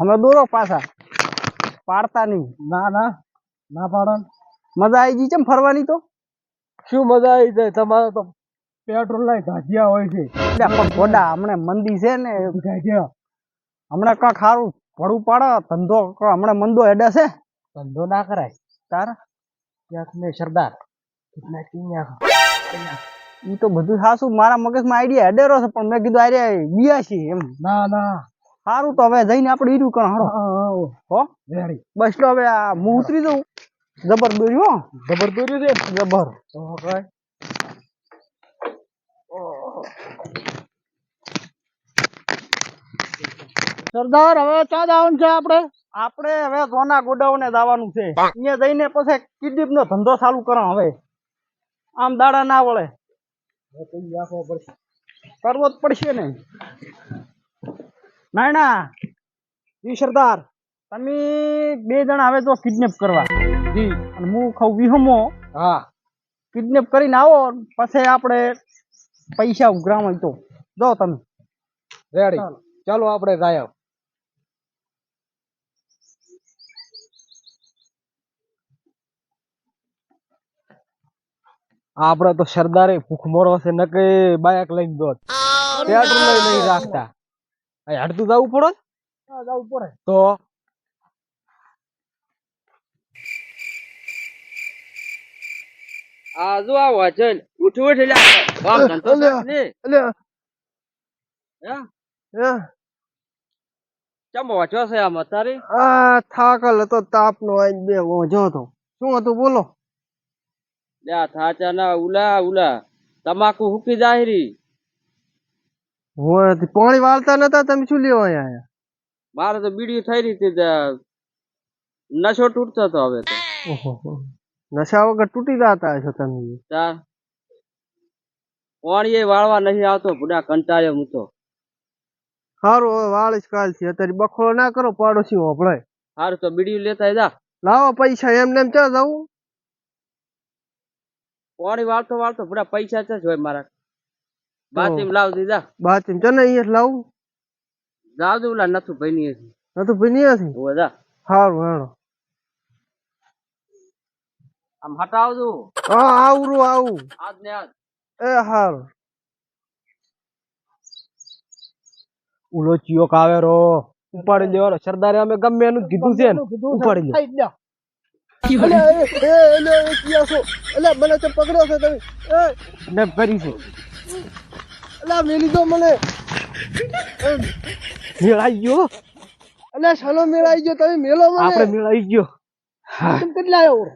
અમે દોરો પાછા. પાડતા નહીં. ના ના. ના પાડો મજા આવી ગઈ છે ફરવાની તો? શું મજા આવી જાય? તમારે તો પેટ્રોલ ના ગાજિયા હોય છે. પણ ગોડા હમણાં મંદી છે ને. ગાજિયા હમણાં કાંક સારું ભડું પાડે ધંધો હમણાં મંદો હેડે છે. ધંધો ના કરાય. તાર? ક્યાંક મેં સરદાર. કેટલા કિન્યા એ તો બધું સાસુ મારા મગજમાં આઈડિયા હેડેરો છે પણ મેં કીધું અરે બિયાસી એમ. ના ના. સારું તો હવે જઈને આપણે ઈરું કણ હાલો. હો રેડી. બસ તો હવે આ હું ઉતરી દઉં જબર દોર્યું હો. જબર દોર્યું છે? જબર. ઓકે સરદાર હવે ક્યાં જવાનું છે આપણે આપણે હવે સોના ગોડાઉને જવાનું છે. અહીંયા જઈને પછી કિડનીપ નો ધંધો ચાલુ કરો હવે. આમ દાડા ના વળે. કરવો જ પડશે ને. ના ના જી સરદાર. તમે બે જણા આવે તો કિડનેપ કરવા. જી. અને હું ખાઉં વિહમો. હા. કિડનેપ કરીને આવો પછી આપણે પૈસા ઉઘરામ હોય તો. જો તમે. રેડી ચાલો. આપણે જાય આપડે તો સરદારે ભૂખ મોરો છે નકે બાયક લઈને દોત. પેટ્રોલ લઈ નહીં રાખતા. હડતું જવું પડે? જવું પડે. તો? આ આ વચન ઉઠ ઉઠ વાહ ધંધો ને એટલે હે? હે, ચમ વચો છે આમ અત્યારે? આ થાકલ હતો તાપ નો બે હતો. શું હતું બોલો. લે આ થાચા ના ઉલા ઉલા. તમાકુ હુકી જાહેરી. હોય પાણી વાળતા નતા તમે શું લેવા આયા મારે તો બીડી થઈ રહી હતી નશો તૂટતો હતો હવે તો. ઓહો નશા વગર તૂટી જતા છો તમે. ચાર પાણી એ વાળવા નહીં આવતો બુડા કંટાળ્યો હું તો. સારું હવે વાળીશ કાલ છે. અત્યારે બખોડો ના કરો પાડોશી હોપળે સારું તો બીડી લેતા જા. લાવો પૈસા એમને એમ ચા જવું પાણી વાળતો વાળતો બુડા પૈસા છે હોય મારા. બાતી લાવ દીધા બાચીમ ચને અહીંયા લાવ. જાવ દે ઓલા નથુ ભાઈ ની ભાઈ ભીની હતી ઓ જા. સારું હેણો આમ હટાવજો. હા આવરું આવું. આજ ને આજ. એ હારું. ઉલો ચિયો કાવેરો ઉપાડી લેવાનો. સરદારે અમે ગમે એનું કીધું છે ને ઉપાડી લે. અલે, એ, એ, અલે, એ ક્યાં છો? અલે, મને તો પકડ્યો છે તમે. એ, ને કરી છે. અલે, મેલી દો મને. મેળાઈ ગયો? અલા શાનો મેળાઈ ગયો તમે મેલો મને. આપણે મેળાઈ ગયો. તમે કેટલા આવ્યો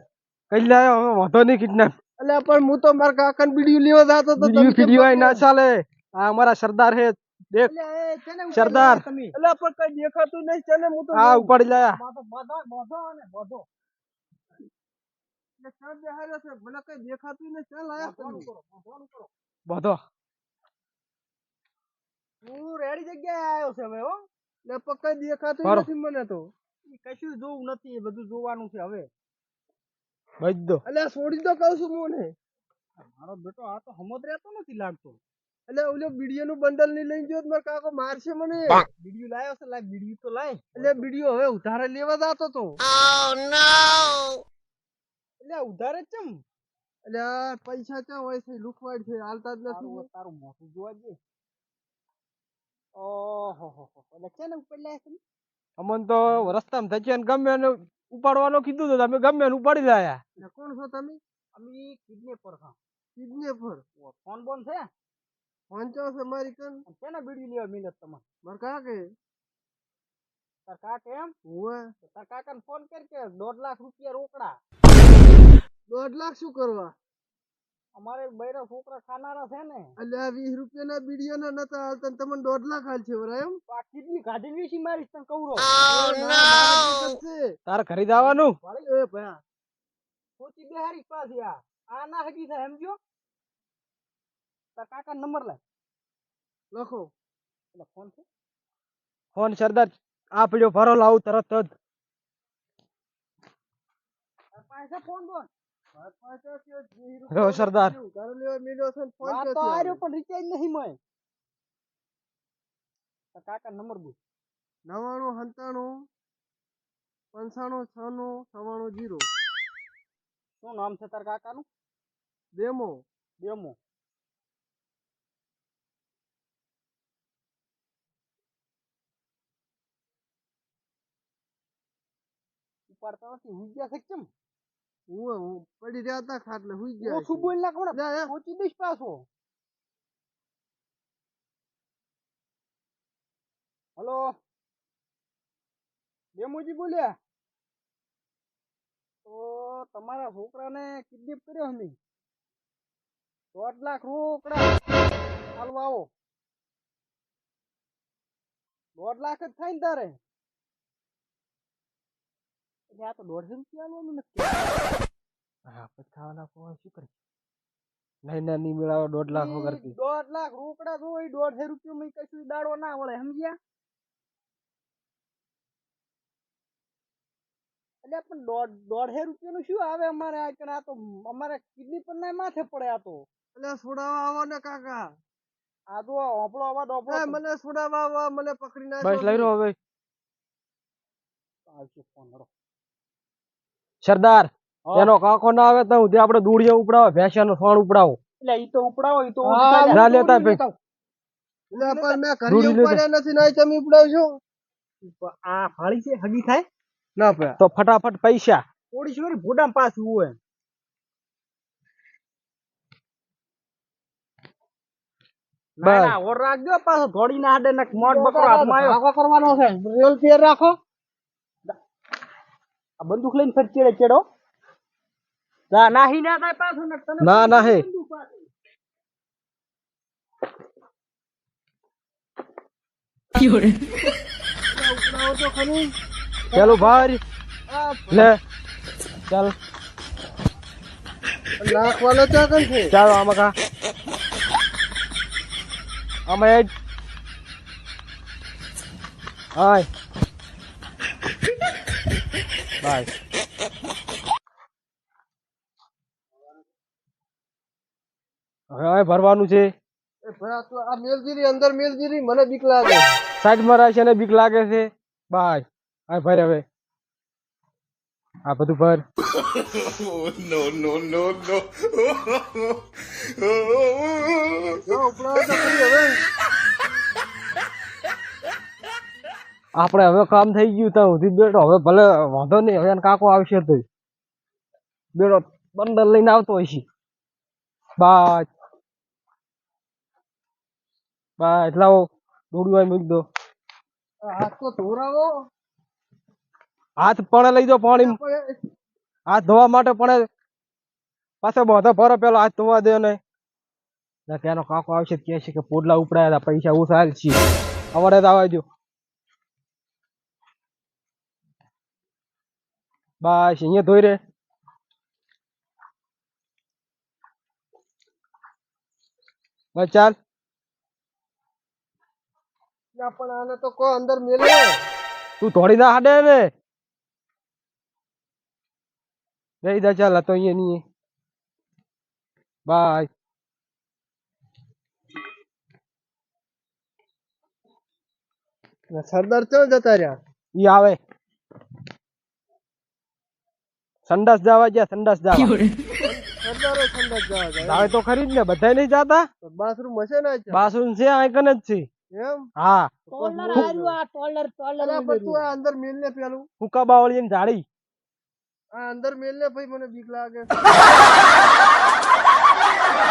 કેટલા આવ્યો વાંધો નહીં કિડનેપ. અલે પણ હું તો મારા કાકાને બીડીયું લેવા જાતો તો બીડીયું ફીડીવાય ના ચાલે. આ અમારા સરદાર હે દેખ. સરદાર. અલે પણ કઈ દેખાતું નહીં ચાલે ને હું તો હા ઉપાડી લાયા. મને કઈ દેખાતું નહીં ચાલ આયા બધો. હું રેડી જગ્યાએ આવ્યો છે હવે હો. ને પણ દેખાતું નથી મને તો. કશું જોવું નથી એ બધું જોવાનું છે હવે. બધો. અલે છોડી દો કહું છું મને મારો બેટો આ તો હમત રહેતો નથી લાગતો. એટલે ઓલો બીડીયો નું બંડલની લઈ ગયો તો મારો કાકો મારશે મને. બીડીયો લાયો છે લાય બીડીયું તો લાય. એટલે બીડીયો હવે ઉધારે લેવા જતો તો. એટલે ઉધાર જ ચમ એટલે પૈસા ક્યાં હોય છે લુકવાડ છે હાલતા જ નથી તારું મોટું જોવા દે. ઓહો હો એટલે કેને ઉપર લાયા તમે અમન તો રસ્તામાં થશે ને ગમે એને ઉપાડવાનો કીધું તો તમે ગમે એને ઉપાડી લાયા. એટલે કોણ છો તમે? અમે કિડનેપર હા કિડનેપર? ફોન બોન છે? પંચો છે મારી કન. કેના બીડી લેવા મિલત તમારે? માર કાકે. તાર કા કેમ હું તાર કાકાને ફોન કર કે દોઢ લાખ રૂપિયા રોકડા. દોઢ લાખ શું કરવા? અમારે બૈરા છોકરા ખાનારા છે ને. એટલે આ વીસ રૂપિયા ના બીડીયો ના નતા હાલતા ને તમને દોઢ લાખ હાલ છે બરાબર એમ કિડની કાઢી વેચી મારીશ તને કવરો તાર ઘરે જવાનું એ ભયા. સોચી બેહારી પાછી આ. આ ના હકી છે સમજો? તાર કાકા નંબર લે લખો. એટલે ફોન છે? ફોન સરદાર આ પીડ્યો ભરો લાવું તરત જ. પાસે ફોન બોન રો સરદાર તારો લેવા મેલ્યો છે ને ફોન વાત તો ક્યાંથી આર્યો આવે? પણ રિચાર્જ નહીં મળે તાર કાકા નંબર બોલ નવાણું સત્તાણું પંચાણું છન્નું સવાણું જીરો શું નામ છે તાર કાકાનું? ડેમો। ડેમો। ઉપાડતા નથી હુઈ ગયા છે કે કેમ? હું પડી રહ્યા હતા ખાટલે હુઈ ગયા ઓછું બોલ ના કોણ. પહોંચી દઈશ પાછો. હલો? બેમુજી બોલ્યા? તો તમારા છોકરાને કિડનેપ કર્યો અમે. દોઢ લાખ રોકડા હાલવા આવો. દોઢ લાખ જ થાય ને તારે? એટલે આ તો દોઢસો રૂપિયા આલવાનું નથી હા પછી ખાવાના કોઈ શું કરે નહીં ના નહીં મેળાવો દોઢ લાખ વગર ઈ દોઢ લાખ રોકડા જો ઈ દોઢસો રૂપિયા માં કશું દાડો ના વળે સમજ્યા એટલે પણ દોઢ દોઢસો રૂપિયા નું શું આવે અમારે આ કણે આ તો અમારે કિડની પર ના માથે પડે આ તો એટલે છોડાવવા આવો ને કાકા આ તો ઓપડો અવાજ ઓપડો એ મને છોડાવવા આવો મને પકડી ના બસ લઈ રહ્યો હવે આવશે ફોન હળો. સરદાર એનો કાકો ના આવે તો સુધી આપણે દૂડિયા ઉપડાવો ભેંસિયાનો સોણ ઉપડાવો. એટલે ઈ તો ઉપડાવો ઈ તો હા, ઉડતા જાય. ના લેતા દોડી ભાઈ. લેતા. એટલે પણ મેં ઘરે ઉપાડ્યા નથી નહીં તમે ઉપડાવશો આ ફાળી છે હગી થાય? ના પે તો ફટાફટ પૈસા. ભોડામાં પાછું હોય. બસ. ઓર રાખજો પાછો થોડી ના હાડે ને મોટ બકરો હાથમાં આવ્યો. કરવાનો છે. રેલ ફેર રાખો. આ બંદૂક લઈને ફેર ચેડે ચેડો? ના નાહી ના થાય પાછું ને તને ના, નાહી. ચાલો ભાઈ લે. ચાલ. નાખવાનો ત્યાં કન છે? ચાલો આમાં કા? આમાં એ હાય. બાય હવે હવે ભરવાનું છે. આ મેલગીરી અંદર મેલગીરી મને બીક લાગે. સાઈડમાં રાખે ને બીક લાગે છે. બાય હવે ભર હવે. આ બધું ભર. જો ઉપડાવો તો ખરી હવે આપણે હવે કામ થઈ ગયું ત્યાં સુધી બેઠો. હવે ભલે વાંધો નહીં હવે કાકો આવશે તો. બેડો બંડલ લઈને આવતો હોય છે બાય. બાય એટલા દોડ્યું હોય મૂકી દો. હાથ તો ધોરાવો. હાથ પણ લઈ દો પાણી. હાથ ધોવા માટે પણ પાછો બધો ભરો પેલો હાથ ધોવા દે ને ત્યાંનો કાકો આવશે કે છે કે પોડલા ઉપડાયા પૈસા હું સારી છીએ અમારે તો આવવા દો બસ અહીંયા ધોઈ રે? બસ ચાલ. પણ આને તો કો અંદર મેલે. તું થોડી ના હાડે ને રહી જા ચાલ તો અહીંયા નહીં બાય. સરદાર ચલ જતા રહ્યા? ઈ આવે. સંડાસ જવા ગયા સંડાસ જવા. સરદારો ઠંડક જવા જાય તો ખરી જ ને બધા નહીં જાતા? બાથરૂમ હશે ને બાથરૂમ છે આઈકન જ છે. એમ? હા. ટોલર હાર્યું આ ટોલર ટોલર અલા પણ તું અંદર મેલ ને પેલું. ફૂકા બાવળી જાડી આ અંદર મેલ ને ભાઈ મને બીક લાગે.